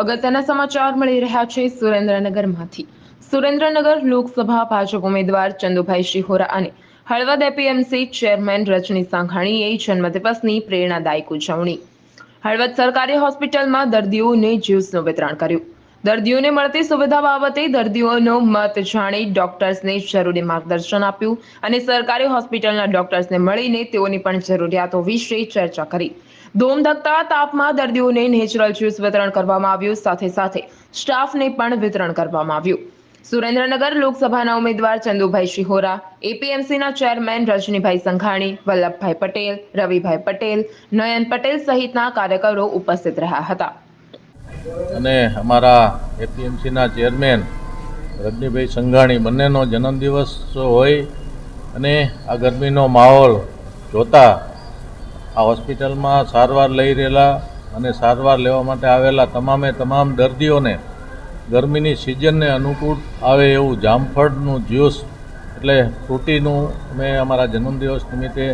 અગત્યના સમાચાર મળી રહ્યા છે, સુરેન્દ્રનગરમાંથી. સુરેન્દ્રનગર લોકસભા ભાજપ ઉમેદવાર ચંદુભાઈ શિહોરા અને હળવદ એપીએમસી ચેરમેન રજની સાંઘાણીએ જન્મદિવસની પ્રેરણાદાયક ઉજવણી. હળવદ સરકારી હોસ્પિટલમાં દર્દીઓને જ્યુસનું વિતરણ કર્યું. દર્દીઓને મળતી સુવિધા બાબતે દર્દીઓનો મત જાણી ડોક્ટર્સને જરૂરી માર્ગદર્શન આપ્યું અને સરકારી હોસ્પિટલના ડોક્ટર્સને મળીને તેઓની પણ જરૂરિયાતો વિશે ચર્ચા કરી. ધોમધકતા તાપમાં દર્દીઓને નેચરલ જ્યુસ વિતરણ કરવામાં આવ્યું, સાથે સાથે સ્ટાફને પણ વિતરણ કરવામાં આવ્યું. સુરેન્દ્રનગર લોકસભાના ઉમેદવાર ચંદુભાઈ શિહોરા, એપીએમસીના ચેરમેન રજનીભાઈ સંઘાણી, વલ્લભભાઈ પટેલ, રવિભાઈ પટેલ, નયન પટેલ સહિતના કાર્યકરો ઉપસ્થિત રહ્યા હતા. અને અમારા એપીએમસીના ચેરમેન રજનીભાઈ સંઘાણી બંનેનો જન્મદિવસ હોય અને આ ગરમીનો માહોલ જોતા આ હોસ્પિટલમાં સારવાર લઈ રહેલા અને સારવાર લેવા માટે આવેલા તમામે તમામ દર્દીઓને ગરમીની સિઝનને અનુકૂળ આવે એવું જામફળનું જ્યુસ એટલે ફ્રૂટીનું અમે અમારા જન્મદિવસ નિમિત્તે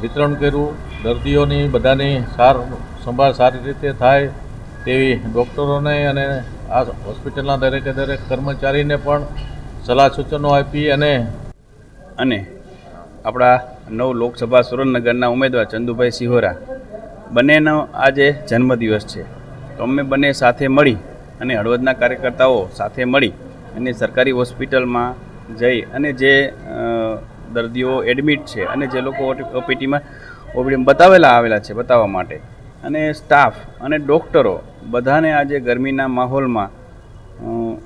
વિતરણ કર્યું. દર્દીઓની બધાની સાર સંભાળ સારી રીતે થાય તેવી ડૉક્ટરોને અને આ હોસ્પિટલના દરેકે દરેક કર્મચારીને પણ સલાહ સૂચનો આપી અને અને આપણા નવ લોકસભા સુરેન્દ્રનગરના ઉમેદવાર ચંદુભાઈ સિહોરા. બંનેનો આજે જન્મદિવસ છે. તો અમે બંને સાથે મળી અને હળવદના કાર્યકર્તાઓ સાથે મળી અને સરકારી હોસ્પિટલમાં જઈ અને જે દર્દીઓ એડમિટ છે અને જે લોકો ઓપીટીમાં ઓપીડી બતાવેલા આવેલા છે બતાવવા માટે અને સ્ટાફ અને ડૉક્ટરો બધાને આજે ગરમીના માહોલમાં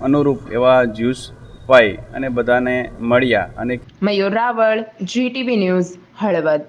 અનુરૂપ એવા જ્યુસ પાઈ અને બધાને મળ્યા અને મયુર રાવળ જીટીવી ન્યૂઝ હળવદ.